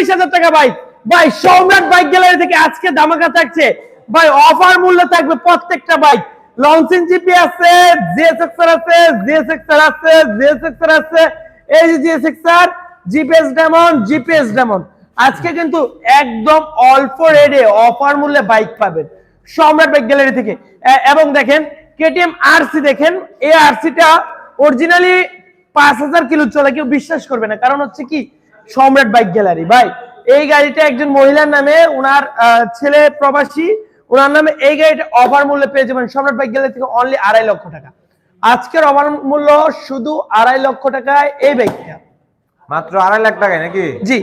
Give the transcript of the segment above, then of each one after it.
চল্লিশ হাজার টাকা বাইক ভাই বাইক গ্যালারি থেকে আজকে থাকছে। ভাই অফার মূল্য থাকবে প্রত্যেকটা বাইক। লঞ্চিং জিপি আছে আছে আছে আছে। এই যে জিপিএস ডেমন জিপিএস ডেমন আজকে কিন্তু একদম অল্প রেটে অফার মূল্যে বাইক পাবেন সম্রাট বাইক গ্যালারি থেকে। এবং দেখেন কেটিএম আরসি দেখেন, এই আরসিটা অরিজিনালি পাঁচ হাজার কিলো চলে, কেউ বিশ্বাস করবে না। কারণ হচ্ছে কি সম্রাট বাইক গ্যালারি। ভাই এই গাড়িটা একজন মহিলার নামে ওনার ছেলে প্রবাসী ওনার নামে এই গাড়িটা অফার মূল্যে পেয়ে যাবেন সম্রাট বাইক গ্যালারি থেকে অনলি আড়াই লক্ষ টাকা। আজকের অফার মূল্য শুধু আড়াই লক্ষ টাকায় এই বাইকটা। মাত্র আড়াই লাখ টাকায় নাকি? জি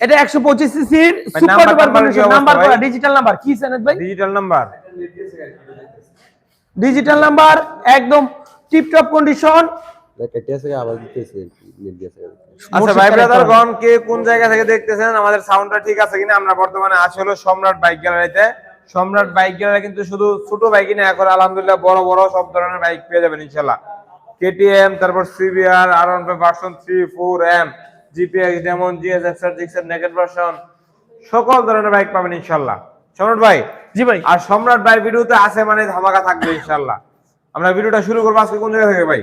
এটা একশো পঁচিশ সিসির সুপার নাম্বার- ডুপার নাম্বার করা ডিজিটাল নাম্বার কি সানেদ ভাই? ডিজিটাল নাম্বার ডিজিটাল নাম্বার একদম টিপটপ কন্ডিশন আচ্ছা ভাই ব্রাদার কে কোন জায়গা থেকে দেখতেছেন? আমাদের সাউন্ডটা ঠিক আছে কিনা? আমরা বর্তমানে আছি হলো সম্রাট বাইক গ্যালারিতে। সম্রাট বাইক গ্যালারি কিন্তু শুধু ছোট বাইকই না এখন আলহামদুলিল্লাহ বড় বড় সব ধরনের বাইক পেয়ে যাবেন ইনশাল্লাহ কেটিএম তারপর CBR R one version three four M GPX demon GS XR Gixxer naked version সকল ধরনের বাইক পাবেন ইনশাল্লাহ সম্রাট ভাই জি ভাই। আর সম্রাট ভাই ভিডিওতে আছে মানে ধামাকা থাকবে ইনশাল্লাহ আমরা ভিডিওটা শুরু করব আজকে কোন জায়গা থেকে ভাই?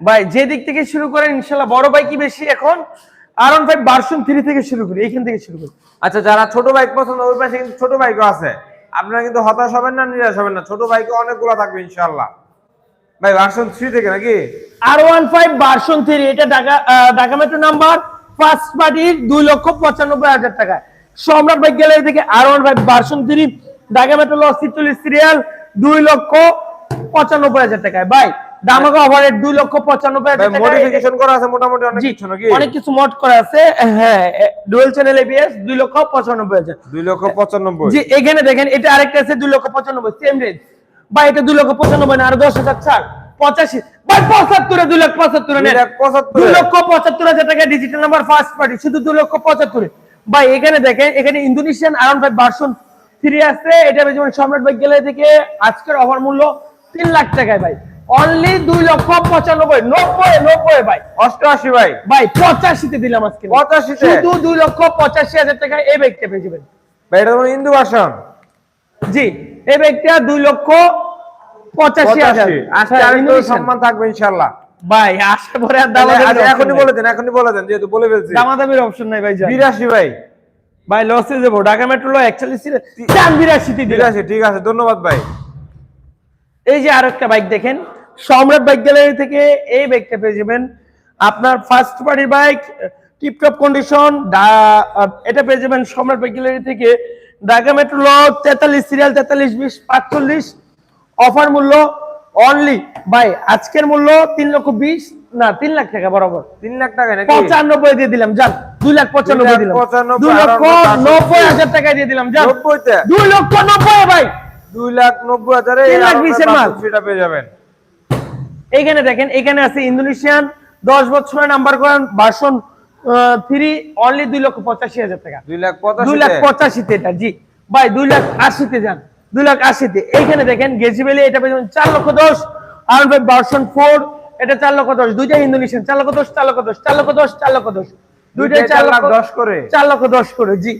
ভাই যে দিক থেকে শুরু করেন ইনশাল্লাহ বড় বাইকই বেশি এখন? R one five version three থেকে শুরু করি এইখান থেকে শুরু করি। আচ্ছা যারা ছোট বাইক পছন্দ ওই পাশে কিন্তু ছোট বাইকও আছে। আপনারা কিন্তু হতাশ হবেন না নিরাশ হবেন না। ছোট বাইকও অনেকগুলো থাকবে ইনশাল্লাহ। ভাই ভার্সন থ্রি থেকে নাকি? R one five version three এটা Dhaka Dhaka metro number first পার্টির দুই লক্ষ পঁচানব্বই হাজার টাকা। সম্রাট বাইক গ্যালারি থেকে R one five version three Dhaka metro loss serial দুই লক্ষ পঁচানব্বই হাজার টাকায়। ভাই দামাকা অফারের দুই লক্ষ পঁচানব্বই ভাই হাজার টাকায় মডিফিকেশন করা আছে মোটামুটি অনেক কিছু নাকি? অনেক কিছু মড করা আছে হ্যাঁ ডুয়েল চ্যানেল এবিএস দুই লক্ষ পঁচানব্বই হাজার। লক্ষ পঁচানব্বই। জি এখানে দেখেন এটা আরেকটা আছে দুই লক্ষ পঁচানব্বই সেম রেঞ্জ বা এটা দুই লক্ষ পঁচানব্বই না আর দশ হাজার ছাড় ভাই পঁচাত্তরে লক্ষ পঁচাত্তরে পঁচাত্তরে। লক্ষ পঁচাত্তর টাকা ডিজিটাল নাম্বার ফার্স্ট পার্টি শুধু দুই লক্ষ পঁচাত্তরে। ভাই এখানে দেখেন এখানে Indonesian around five version three আছে। এটা যেমন সম্রাট বাইক গেলে থেকে আজকের অফার মূল্য তিন লাখ টাকায় ভাই। অনলি দুই লক্ষ পঁচানব্বই নব্বই নব্বই ভাই। অষ্টআশি ভাই। ভাই পঁচাশিতে দিলাম আজকে। 85 তে? শুধু দুই লক্ষ পঁচাশি হাজার টাকায় এই বাইকটা পেয়ে যাবেন ভাই এটা হিন্দু ভার্সন জি এই ব্যক্তিটা দুই লক্ষ পঁচাশি হাজার। পঁচাশি। হ্যাঁ। সম্মান থাকবে ইনশাআল্লাহ। ভাই আসার পরে আর এখনই বলে দেন এখনই বলে দেন যেহেতু বলে ফেলছি। দামাদামির অপশন নাই ভাই বিরাশি ভাই। ভাই লসে যাব। ঢাকা মেট্রো বিরাশি ঠিক আছে ধন্যবাদ ভাই। এই যে আরেকটা বাইক দেখেন। সম্রাট বাইক গ্যালারি থেকে এই বাইকটা পেয়ে যাবেন। আপনার ফার্স্ট পার্টির বাইক টিপটপ কন্ডিশন এটা পেয়ে যাবেন সম্রাট বাইক গ্যালারি থেকে। ঢাকা মেট্রো ল তেতাল্লিশ সিরিয়াল তেতাল্লিশ বিশ পাঁচচল্লিশ। অফার মূল্য অনলি ভাই আজকের মূল্য তিন লক্ষ বিশ না তিন লাখ টাকা বরাবর। তিন লাখ টাকা পঁচানব্বই দিয়ে দিলাম যান। দুই লাখ পঁচানব্বই দিলাম। দুই লক্ষ নব্বই হাজার টাকা দিয়ে দিলাম যান। দুই লক্ষ নব্বই ভাই। দুই লাখ নব্বই হাজারে তিন লাখ বিশের মাল। সেটা পেয়ে যাবেন। এইখানে দেখেন এখানে আছে ইন্দোনেশিয়ান দশ বছরের নাম্বার করেন ভার্সন থ্রি অনলি দুই লক্ষ পঁচাশি হাজার টাকা। দুই লাখ দুই লাখ পঁচাশিতে এটা জি। ভাই দুই লাখ আশিতে যান দুই লাখ আশিতে। এইখানে দেখেন গেজিবেলি এটা পেয়ে চার লক্ষ দশ আর ভাই ভার্সন ফোর এটা চার লক্ষ দশ দুইটা ইন্দোনেশিয়ান চার লক্ষ দশ চার লক্ষ দশ চার লক্ষ দশ চার লক্ষ দশ। দুইটাই চার লক্ষ দশ করে। চার লক্ষ দশ করে জি।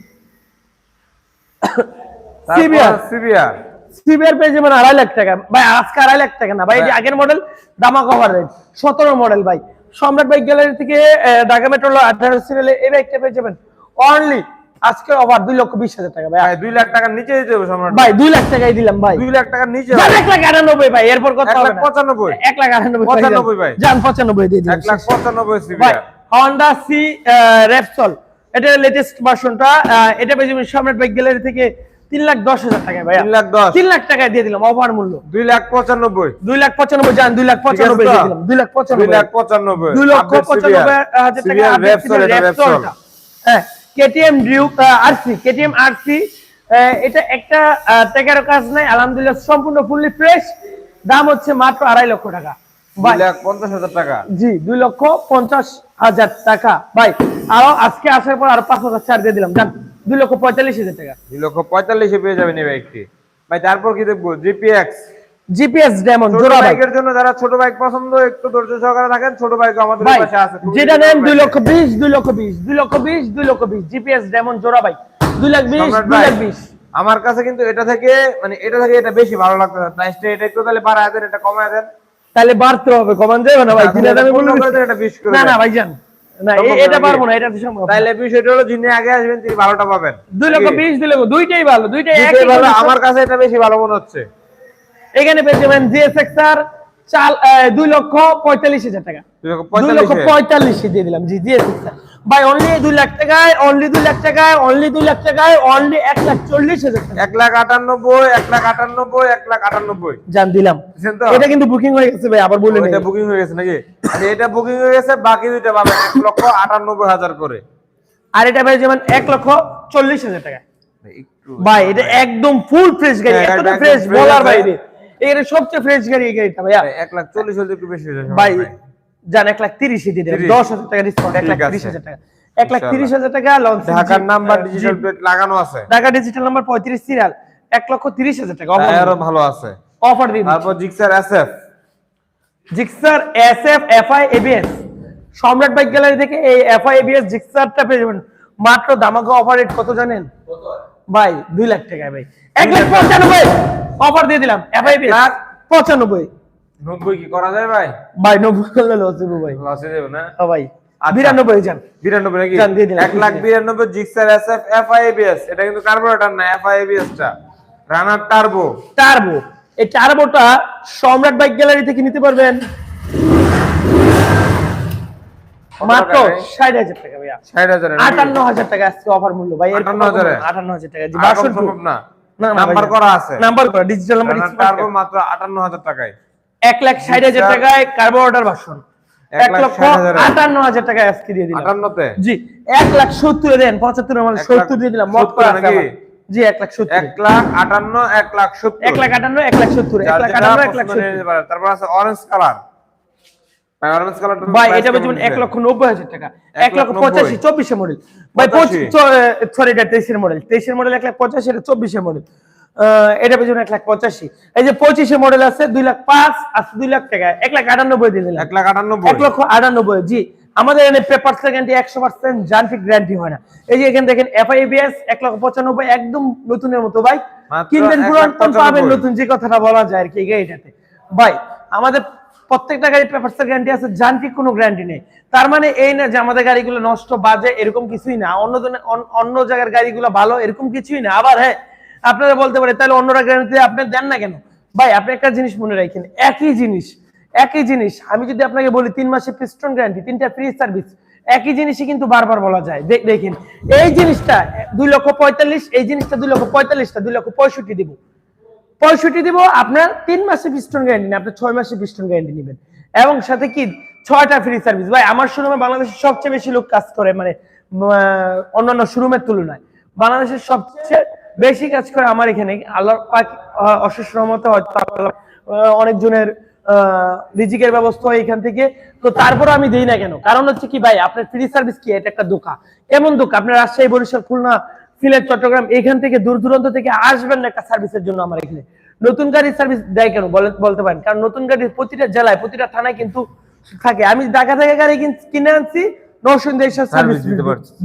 সিবিআর সিবিআর সিবিআর পেয়ে যাবেন আড়াই লাখ টাকা। ভাই আজকে আড়াই লাখ টাকা না ভাই এটি হ্যাঁ। আগের মডেল দামা কভার রেট সতেরো মডেল ভাই। সম্রাট বাইক গ্যালারি থেকে ঢাকা মেট্রো আঠারো সিরিয়ালে এই বাইকটা পেয়ে যাবেন। অনলি আজকে অফার দুই লক্ষ বিশ হাজার টাকা ভাই। ভাই দুই লাখ টাকার নিচে দিতে হবে সম্রাট ভাই দুই লাখ টাকাই দিলাম ভাই। দুই লাখ টাকার নিচে এক লাখ আটানব্বই ভাই এরপর কত হবে পঁচানব্বই। এক লাখ আটানব্বই পঁচানব্বই ভাই। যান পঁচানব্বই দিয়ে দিলাম এক লাখ পঁচানব্বই ভাই হন্ডা সি রেপসল এটা লেটেস্ট ভার্সনটা এটা পেয়ে যাবেন সম্রাট বাইক গ্যালারি থেকে তিন লাখ দশ হাজার টাকায় ভাই তিন লাখ দশ। তিন লাখ টাকায় দিয়ে দিলাম অফার মূল্য। দুই লাখ পঁচানব্বই। দুই লাখ পঁচানব্বই যান দুই লাখ পঁচানব্বই দিয়ে দিলাম। দুই লাখ পঁচানব্বই। লাখ পঁচানব্বই। দুই লক্ষ পঁচানব্বই হাজার টাকা CBR update Repsol, ছিল এটা Repsol Repsol। টা। হ্যাঁ KTM Duke RC KTM RC এটা একটা টেকারও কাজ নাই আলহামদুলিল্লাহ সম্পূর্ণ ফুললি ফ্রেশ দাম হচ্ছে মাত্র আড়াই লক্ষ টাকা। টাকা। জি দুই লক্ষ পঞ্চাশ হাজার টাকা। ভাই আরও আজকে আসার পর আরও পাঁচ হাজার ছাড় দিয়ে দিলাম। জান। দুই লক্ষ পঁয়তাল্লিশ হাজার টাকা। দুই লক্ষ পঁয়তাল্লিশে পেয়ে যাবেন এই বাইকটি। ভাই তারপর কি দেখব? জিপিএক্স জিপিএস ডায়মন্ড ছোট জোড়া বাইক। বাইকের জন্য যারা ছোট বাইক পছন্দ একটু ধৈর্য সহকারে থাকেন। ছোট বাইক আমাদের পাশে আছে। যেটা নেন দুই লক্ষ বিশ দুই লক্ষ বিশ দুই লক্ষ বিশ। দুই লক্ষ বিশ জিপিএস ডায়মন্ড জোড়া বাইক। দুই লাখ ভাই, আমার কাছে কিন্তু এটা থেকে মানে এটা থেকে এটা বেশি ভালো লাগতেছে। প্রাইসটা এটা একটু তাহলে বাড়ায় দেন এটা কমায় দেন। তাহলে বাড়তে হবে কমান যাবে না ভাই? করে এটা না না দেন। ভাইজান না এটা পারব না এটা সম্ভব বিষয়টা হলো যিনি আগে আসবেন তিনি ভালোটা পাবেন। দুই লক্ষ কি? বিশ দুই লক্ষ দুইটাই ভালো দুইটাই একই ভালো, আমার কাছে এটা বেশি ভালো মনে হচ্ছে। এখানে পেয়ে যাবেন জিএসএক্স আর দুই লক্ষ পঁয়তাল্লিশ হাজার টাকা। দুই লক্ষ পঁয়তাল্লিশে। দিয়ে দিলাম জি ভাই অনলি দুই লাখ টাকায় অনলি দুই লাখ টাকায় অনলি দুই লাখ টাকায় অনলি এক লাখ চল্লিশ হাজার এক লাখ আটানব্বই এক লাখ আটানব্বই এক লাখ আটানব্বই। জান দিলাম। এটা কিন্তু বুকিং হয়ে গেছে ভাই আবার বলে এটা বুকিং হয়ে গেছে নাকি? আচ্ছা, এটা বুকিং হয়ে গেছে বাকি দুইটা পাবেন এক লক্ষ আটানব্বই হাজার করে। আর এটা ভাই যেমন এক লক্ষ চল্লিশ হাজার টাকা। ভাই এটা একদম ফুল ফ্রেশ গাড়ি হ্যাঁ, এতটা ফ্রেশ বলার বাইরে। এটা সবচেয়ে ফ্রেশ গাড়ি এই গাড়িটা ভাইয়া। এক লাখ চল্লিশ হলে একটু বেশি ভাই। জান এক লাখ তিরিশ দিয়ে দিলাম 30 দশ হাজার টাকা ডিসকাউন্ট এক লাখ তিরিশ হাজার টাকা। এক লাখ তিরিশ হাজার টাকা লঞ্চ ঢাকার নাম্বার ডিজিটাল প্লেট লাগানো আছে। ঢাকা ডিজিটাল নাম্বার পঁয়ত্রিশ সিরিয়াল এক লক্ষ তিরিশ হাজার টাকা। আরও ভালো আছে। অফার দিচ্ছি। তারপর Gixxer SF Gixxer S F FI ABS Samrat bike gallery থেকে এই এফআই এবিএস জিক্সারটা পেয়ে যাবেন। মাত্র দামাকা অফার রেট কত জানেন? ভাই দুই লাখ টাকায় ভাই। এক লাখ পঞ্চানব্বই অফার দিয়ে দিলাম। FI ABS? পঁচানব্বই। নব্বই কি করা যায় ভাই? ভাই নব্বই করলে লস ভাই। লসে না? ও ভাই আচ্ছা। বিরানব্বই যান। বিরানব্বই নাকি? যান, দিয়ে দিলাম, এক লাখ বিরানব্বই জিক্সার এসএফ এফআইবিএস এটা কিন্তু কার্বোরেটর না এফআইবিএস টা। রানার টার্বো টার্বো এই টার্বোটা সম্রাট বাইক গ্যালারি থেকে নিতে পারবেন। মাত্র টাকা ভাইয়া। টাকা আজকে অফার মূল্য ভাই 58,000 টাকা। জি সম্ভব না। না নাম্বার করা আছে। নাম্বার করা ডিজিটাল নাম্বার টার্বো মাত্র আটান্ন হাজার টাকায়। এক লাখ ষাট হাজার টাকায় কার্বো অর্ডার ভার্সন এক লক্ষ আটান্ন হাজার টাকায় আজকে দিয়ে দিলাম আটান্নতে জি এক লাখ সত্তর দেন পঁচাত্তর মানে সত্তর দিয়ে দিলাম মত করা নাকি? জি এক লাখ সত্তর এক লাখ আটান্ন এক লাখ সত্তর এক লাখ আটান্ন এক লাখ সত্তর এক লাখ আটান্ন এক লাখ সত্তর তারপর আছে অরেঞ্জ কালার ভাই এটা বেচবেন এক লক্ষ নব্বই হাজার টাকা এক লক্ষ পঁচাশি চব্বিশে মডেল ভাই? সরি এটা তেইশের মডেল তেইশের মডেল এক লাখ পঁচাশি এটা চব্বিশে মডেল এটা বেচবেন এক লাখ পঁচাশি। এই যে পঁচিশে মডেল আছে দুই লাখ পাঁচ আছে দুই লাখ টাকা। এক লাখ আটানব্বই দিয়ে এক লাখ আটানব্বই। এক লক্ষ আটানব্বই জি। আমাদের এখানে পেপার গ্যারান্টি একশো পার্সেন্ট যান্ত্রিক গ্যারান্টি হয় না। এই যে এখানে দেখেন এফআইবিএস এক লক্ষ পঁচানব্বই একদম নতুনের মতো। ভাই কিনবেন পুরাতন পাবেন নতুন যে কথাটা বলা যায় আর কি এই গাড়িটাতে। ভাই আমাদের প্রত্যেকটা গাড়ি পেপার গ্যারান্টি আছে যান্ত্রিক কোনো গ্যারান্টি নেই। তার মানে এই না যে আমাদের গাড়িগুলো নষ্ট বাজে এরকম কিছুই না। অন্য অন্য জায়গার গাড়িগুলো ভালো এরকম কিছুই না। আবার হ্যাঁ আপনারা বলতে পারে তাহলে অন্যরা গ্যারান্টি আপনি দেন না কেন? ভাই, আপনি একটা জিনিস মনে রাখেন, একই জিনিস একই জিনিস, আমি যদি আপনাকে বলি তিন মাসে পিস্টন গ্যারান্টি তিনটা ফ্রি সার্ভিস একই জিনিসই কিন্তু বারবার বলা যায়। দেখেন, এই জিনিসটা দুই লক্ষ পঁয়তাল্লিশ, এই জিনিসটা দুই লক্ষ পঁয়তাল্লিশটা, দুই লক্ষ পঁয়ষট্টি দিব। পঁয়ষট্টি দিব, আপনার তিন মাসে পিস্টন গ্যারান্টি না আপনি ছয় মাসে পিস্টন গ্যারান্টি নেবেন। এবং সাথে কি, ছয়টা ফ্রি সার্ভিস ভাই, আমার শোরুমে বাংলাদেশের সবচেয়ে বেশি লোক কাজ করে মানে অন্যান্য শোরুমের তুলনায়। বাংলাদেশের সবচেয়ে বেশি কাজ করে আমার এখানে। আল্লাহ অশেষ রহমতে হয়তো অনেকজনের রিজিকের ব্যবস্থা এখান থেকে। তো তারপরে আমি দিই না কেন? কারণ হচ্ছে কি ভাই আপনার ফ্রি সার্ভিস কি? এটা একটা দোকান। এমন দোকান? আপনার রাজশাহী বরিশাল খুলনা সিলেট চট্টগ্রাম এখান থেকে দূর দূরান্ত থেকে আসবেন না একটা সার্ভিসের জন্য আমার এখানে। নতুন গাড়ির সার্ভিস দেয় কেন? বলে- বলতে পারেন। কারণ নতুন গাড়ির প্রতিটা জেলায় প্রতিটা থানায় কিন্তু থাকে। আমি ঢাকা থেকে গাড়ি কিনে আনছি নরসিংদী সার্ভিস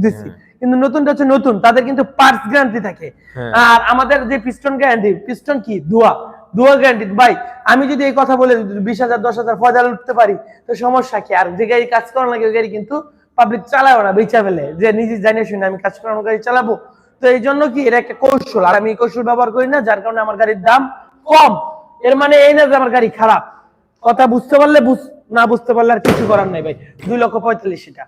দিচ্ছি কিন্তু নতুনটা হচ্ছে নতুন তাদের কিন্তু পার্টস গ্যারান্টি থাকে। হ্যাঁ। আর আমাদের যে পিস্টন গ্যারান্টি পিস্টন কি? দোয়া। দোয়া গ্যারান্টি ভাই আমি যদি এই কথা বলে বিশ হাজার দশ হাজার ফজাল উঠতে পারি তো সমস্যা কি? আর যে গাড়ি কাজ করানো লাগে ওই গাড়ি কিন্তু পাবলিক চালাবো না বেচা ফেলে। যে নিজে জানিয়ে শুনে আমি কাজ করানো গাড়ি চালাবো। তো এই জন্য কি এটা একটা কৌশল। আর আমি এই কৌশল ব্যবহার করি না যার কারণে আমার গাড়ির দাম কম। এর মানে এই না যে আমার গাড়ি খারাপ। কথা বুঝতে পারলে বুঝ- না বুঝতে পারলে আর কিছু করার নাই ভাই। দুই লক্ষ পঁয়তাল্লিশ এটা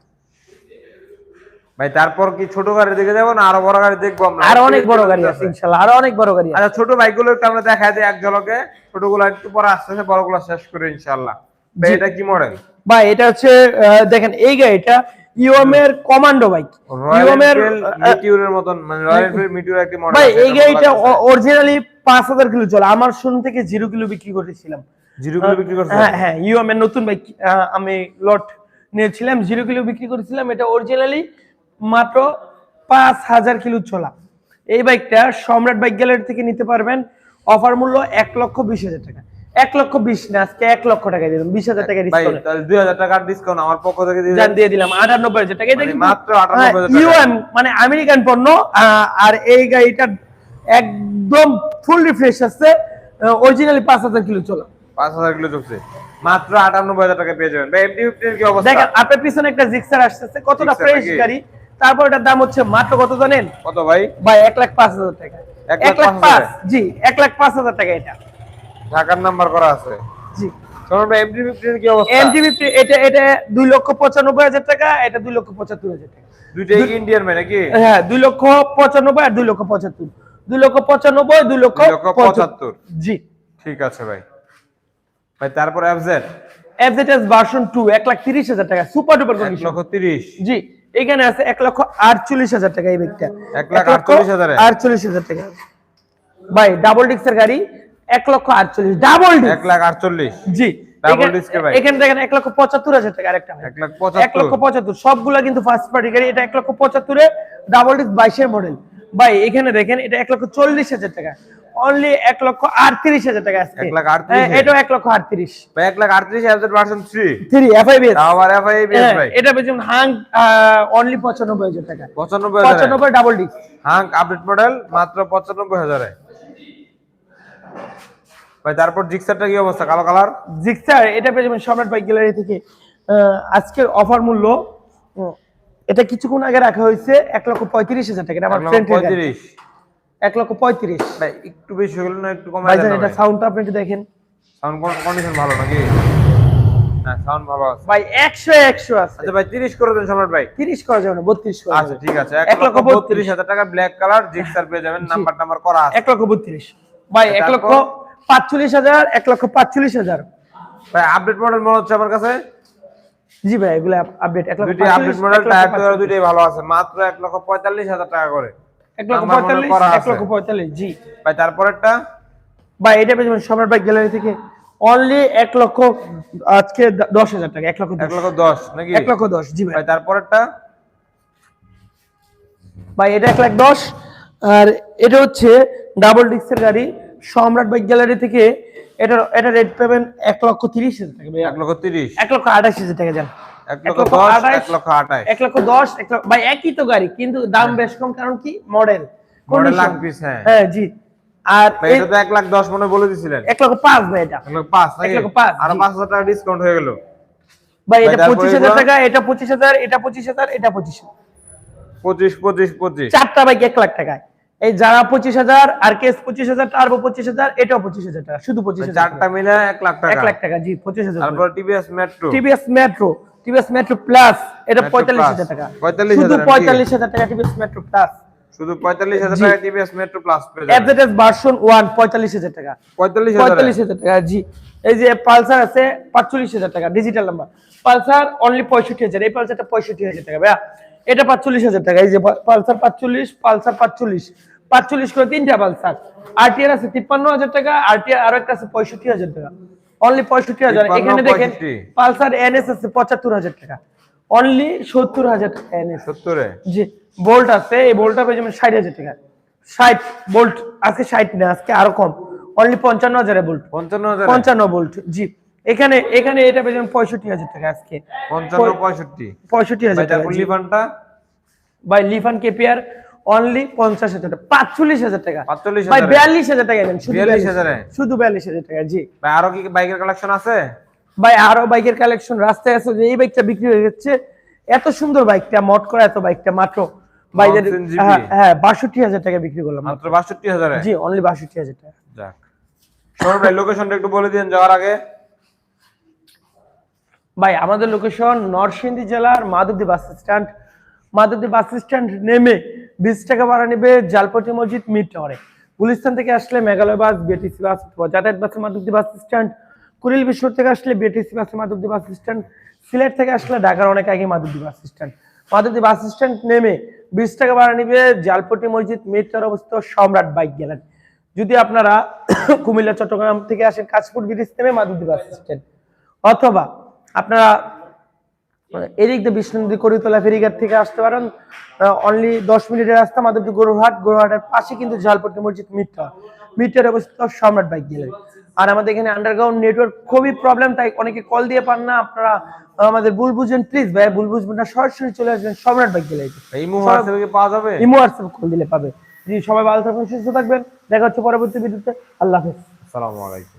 ভাই তারপর কি ছোট গাড়ি দেখে যাব না আরও বড় গাড়ি দেখব আমরা? আরও অনেক বড় গাড়ি আছে। আরও অনেক বড় গাড়ি আচ্ছা ছোট বাইকগুলো একটু আমরা দেখাই দিই এক ঝলকে। ছোটগুলো একটু পরে আস্তে আস্তে বড়গুলো শেষ করে ইনশাআল্লাহ ভাই এটা কি মডেল ভাই এটা হচ্ছে দেখেন এই গাড়িটা ইউএম এর কমান্ডো বাইক। এর মিটিউরের মতন মানে রয়্যাল এনফিল্ড মিটিউর একটি মডেল ভাই এই গাড়িটা অরিজিনালি পাঁচ হাজার কিলো চলে আমার শোরুম থেকে জিরো কিলো বিক্রি করেছিলাম জিরো কিলো বিক্রি করছে হ্যাঁ হ্যাঁ এর নতুন বাইক আমি লট নিয়েছিলাম জিরো কিলো বিক্রি করেছিলাম এটা অরিজিনালি মাত্র পাঁচ হাজার কিলো চলা এই বাইকটা সম্রাট বাইক গ্যালারি থেকে নিতে পারবেন। অফার মূল্য এক লক্ষ বিশ হাজার টাকা। এক লক্ষ বিশ না আজকে এক লক্ষ টাকা দিলাম। বিশ হাজার টাকা ডিসকাউন্ট দুই হাজার টাকার ডিসকাউন্ট আমার পক্ষ থেকে দিয়ে দিলাম। আটানব্বই হাজার টাকা। মানে মাত্র 98,000 ইউএম মানে আমেরিকান পণ্য। আর এই গাড়িটা একদম ফুল রিফ্রেশ আছে। অরিজিনালি পাঁচ হাজার কিলো চলো পাঁচ হাজার কিলো চলছে। মাত্র আটানব্বই হাজার টাকা পেয়ে যাবেন। দেখেন আপনার পিছনে একটা জিক্সার আসতেছে। কতটা ফ্রেশ গাড়ি। তারপর এটার দাম হচ্ছে মাত্র কত জানেন? কত ভাই? ভাই এক লাখ পাঁচ হাজার টাকা। এক লাখ পাঁচ জি এক লাখ পাঁচ হাজার টাকা এটা। ঢাকার নাম্বার করা আছে? জি। এটা এটা দুই লক্ষ পঁচানব্বই হাজার টাকা এটা দুই লক্ষ পঁচাত্তর হাজার টাকা। দুইটাই কি ইন্ডিয়ান হ্যাঁ দুই লক্ষ পঁচানব্বই আর দুই লক্ষ পঁচাত্তর। দুই লক্ষ পঁচানব্বই দুই লক্ষ পঁচাত্তর। জি। ঠিক আছে ভাই। ভাই তারপর এফজেড ভার্সন টু এক লাখ তিরিশ হাজার টাকা সুপার ডুপার কন্ডিশন লক্ষ তিরিশ। জি। এখানে আছে এক লক্ষ আটচল্লিশ হাজার টাকা এই ব্যাগটা এক লাখ আটচল্লিশ হাজারে? আটচল্লিশ হাজার টাকা। ভাই ডাবল ডিস্কের গাড়ি এক লক্ষ আটচল্লিশ ডাবল এক লাখ আটচল্লিশ। জি এখানে- দেখেন এক লক্ষ পঁচাত্তর হাজার টাকা আরেকটা এক লক্ষ পঁচাত্তর সবগুলা কিন্তু ফার্স্ট পার্টি গাড়ি এটা এক লক্ষ পঁচাত্তরে ডাবল ডিস্ক বাইশের মডেল ভাই এখানে দেখেন এটা এক লক্ষ চল্লিশ হাজার টাকা। অনলি এক লক্ষ আটত্রিশ হাজার টাকা আজকে এক লাখ আটত্রিশ হ্যাঁ, এটাও এক লক্ষ আটত্রিশ। এক লাখ আটত্রিশ থ্রি থ্রি এফআইবিএস আবার এফআইবিএস ভাই। এটা পেয়েছেন হাং অনলি পঁচানব্বই হাজার টাকা। পঁচানব্বই হাজার। পঁচানব্বই ডাবল হাঙ্ক আপডেট মডেল মাত্র পঁচানব্বই হাজারে। ভাই তারপর জিক্সারটা কি অবস্থা? কালো কালার জিক্সার এটা পেয়ে যাবেন সম্রাট বাইক গ্যালারি থেকে আজকের অফার মূল্য এটা কিছুক্ষণ আগে রাখা হয়েছে এক লক্ষ পঁয়ত্রিশ হাজার টাকা। আমার ফ্রেন্ড পঁয়ত্রিশ। এক লক্ষ পঁয়ত্রিশ। ভাই একটু বেশি হলো না একটু কমাই ভাইজান দেন এটা সাউন্ডটা আপনি একটু দেখেন। সাউন্ড কন্ডিশন ভালো নাকি? হ্যাঁ সাউন্ড ভালো আছে। ভাই একশো একশো আছে। আচ্ছা ভাই করে দেন সম্রাট ভাই। আচ্ছা ঠিক আছে। লক্ষ লক্ষ বত্রিশ। বত্রিশ হাজার টাকা ব্ল্যাক কালার জিক্সার পেয়ে যাবেন নাম্বার নাম্বার করা আছে। এক লক্ষ বত্রিশ। ভাই এক লক্ষ পাঁচচল্লিশ হাজার এক লক্ষ পাঁচচল্লিশ হাজার। ভাই আপডেট মডেল মনে হচ্ছে আমার কাছে? জি ভাই এগুলো আপডেট লক্ষ আপডেট মডেল টায়ার দুইটাই ভালো আছে মাত্র এক লক্ষ পঁয়তাল্লিশ হাজার টাকা করে। এক লক্ষ পঁয়তাল্লিশ এক লক্ষ পঁয়তাল্লিশ জি। ভাই তারপরেরটা? ভাই এটা পেয়ে সম্রাট বাইক গ্যালারি থেকে। অনলি এক লক্ষ আজকে দশ হাজার টাকা এক লক্ষ এক লক্ষ দশ নাকি? এক লক্ষ দশ জি ভাই। ভাই তারপরেরটা? ভাই এটা এক লাখ দশ। আর এটা হচ্ছে ডাবল ডিস্কের গাড়ি। সম্রাট বাইক গ্যালারি থেকে এটা এটা রেট পাবেন এক লক্ষ তিরিশ হাজার টাকা এক লক্ষ তিরিশ। এক লক্ষ আঠাশ হাজার টাকা যান। এক লক্ষ দশ এক এক এক ভাই একই তো গাড়ি কিন্তু দাম বেশ কম কারণ কি? মডেল। মডেল লাখ পিস হ্যাঁ। হ্যাঁ জি। আর এটা তো এক লাখ দশ মনে বলে দিছিলেন। এক লক্ষ পাঁচ ভাই এটা। এক লক্ষ পাঁচ এক লক্ষ পাঁচ, আরও পাঁচ হাজার টাকা ডিসকাউন্ট হয়ে গেল। ভাই ভাই, এটা পঁচিশ হাজার টাকা এটা পঁচিশ হাজার এটা পঁচিশ হাজার এটা পঁচিশ পঁচিশ পঁচিশ পঁচিশ। চারটা বাইক এক লাখ টাকায়। এই যারা পঁচিশ হাজার আর কেস পঁচিশ হাজার টার্বো পঁচিশ হাজার এটাও পঁচিশ হাজার টাকা শুধু পঁচিশ হাজার চারটা মিলে এক লাখ এক টাকা লাখ টাকা জি পঁচিশ হাজার তারপর TVS metro TVS metro TVS metro plus এটা Metro পঁয়তাল্লিশ Plus, হাজার টাকা। 45,000 শুধু নাকি? পঁয়তাল্লিশ হাজার টাকা টিভিএস মেট্রো প্লাস শুধু পঁয়তাল্লিশ হাজার জি। টাকা টিভিএস মেট্রো প্লাস পেয়ে যাবেন। এফজেডএস ভার্সন ওয়ান পঁয়তাল্লিশ হাজার টাকা। পঁয়তাল্লিশ হাজার। পঁয়তাল্লিশ হাজার টাকা জি। এই যে পালসার আছে পাঁচচল্লিশ হাজার টাকা ডিজিটাল নাম্বার পালসার অনলি পঁয়ষট্টি হাজার এই পালসারটা পঁয়ষট্টি হাজার টাকা ভাইয়া। এটা পাঁচচল্লিশ হাজার টাকা এই যে পালসার পাঁচচল্লিশ পালসার পাঁচচল্লিশ। পাঁচচল্লিশ করে তিনটা পালসার। আরটিআর আছে তিপ্পান্ন হাজার টাকা আরটিআর আরও একটা আছে পঁয়ষট্টি হাজার টাকা। অনলি পঁয়ষট্টি হাজার। এখানে দেখেন পালসার এনএস আছে পঁচাত্তর হাজার টাকা। অনলি সত্তর হাজার টাকা এনএস সত্তরে? জি বোল্ট আছে এই বোল্টটা পেয়ে যাবেন ষাট হাজার টাকা। ষাট বোল্ট আজকে ষাট না আজকে আরও কম। অনলি পঞ্চান্ন হাজারে বোল্ট পঞ্চান্ন হাজার পঞ্চান্ন বোল্ট জি। এখানে এখানে এটা পেয়ে যাবেন পঁয়ষট্টি হাজার টাকা আজকে। পঞ্চান্ন পঁয়ষট্টি। পঁয়ষট্টি হাজার টাকা লিভানটা। বাই লিফান কেপিআর অনলি পঞ্চাশ হাজার টাকা পাঁচচল্লিশ হাজার টাকা। 45,000 ভাই বিয়াল্লিশ হাজার টাকা নেন 42,000 42,000 শুধু বিয়াল্লিশ হাজার টাকা জি। ভাই আরও কি বাইকের কালেকশন আছে? ভাই আরও বাইকের কালেকশন রাস্তায় আছে যে এই বাইকটা বিক্রি হয়ে যাচ্ছে এত সুন্দর বাইকটা মট করা এত বাইকটা মাত্র GP হ্যাঁ, হ্যাঁ বাষট্টি হাজার টাকা বিক্রি করলাম। মাত্র বাষট্টি হাজারে? জি অনলি বাষট্টি হাজার টাকা। যাক। সৌরভ ভাই লোকেশনটা একটু বলে দিন যাওয়ার আগে। ভাই আমাদের লোকেশন নরসিংদী জেলার Madhabdi bus stand Madhabdi bus stand নেমে বিশ টাকা ভাড়া নেবে জালপটি মসজিদ মিড টাওয়ারে। গুলিস্তান থেকে আসলে মেঘালয় বাস বিটিসি বাস অথবা যাতায়াত বাসে মাধবদী বাস স্ট্যান্ড। কুড়িল বিশ্বর থেকে আসলে বিটিসি বাসে মাধবদী বাস স্ট্যান্ড। সিলেট থেকে আসলে ঢাকার অনেক আগে Madhabdi bus stand. Madhabdi bus stand নেমে বিশ টাকা ভাড়া নেবে জালপটি মসজিদ মিড টাওয়ার অবস্থিত সম্রাট বাইক গ্যালারি। যদি আপনারা কুমিল্লা, চট্টগ্রাম থেকে আসেন, কাশপুর ব্রিজ নেমে মাধবদী বাস স্ট্যান্ড। অথবা আপনারা এদিক দিয়ে বিষ্ণুনদী করিতলা ফেরিঘাট থেকে আসতে পারেন অনলি দশ মিনিটের রাস্তা মাধবদী গরুহাট গরুহাটের পাশে কিন্তু ঝালপট্টি মসজিদ মিটটা। মিটার অবস্থিত সম্রাট বাইক গ্যালারি আর আমাদের এখানে আন্ডারগ্রাউন্ড নেটওয়ার্ক খুবই প্রবলেম তাই অনেকে কল দিয়ে পান না আপনারা আমাদের ভুল বুঝবেন প্লিজ ভাই ভুল বুঝবেন না সরাসরি চলে আসবেন সম্রাট বাইক এই মুহূর্তে পাওয়া যাবে? ইমো হোয়াটসঅ্যাপ কল দিলে পাবে। জি সবাই ভালো থাকবেন সুস্থ থাকবেন দেখা হচ্ছে পরবর্তী ভিডিওতে আল্লাহ হাফেজ। আসসালামু আলাইকুম।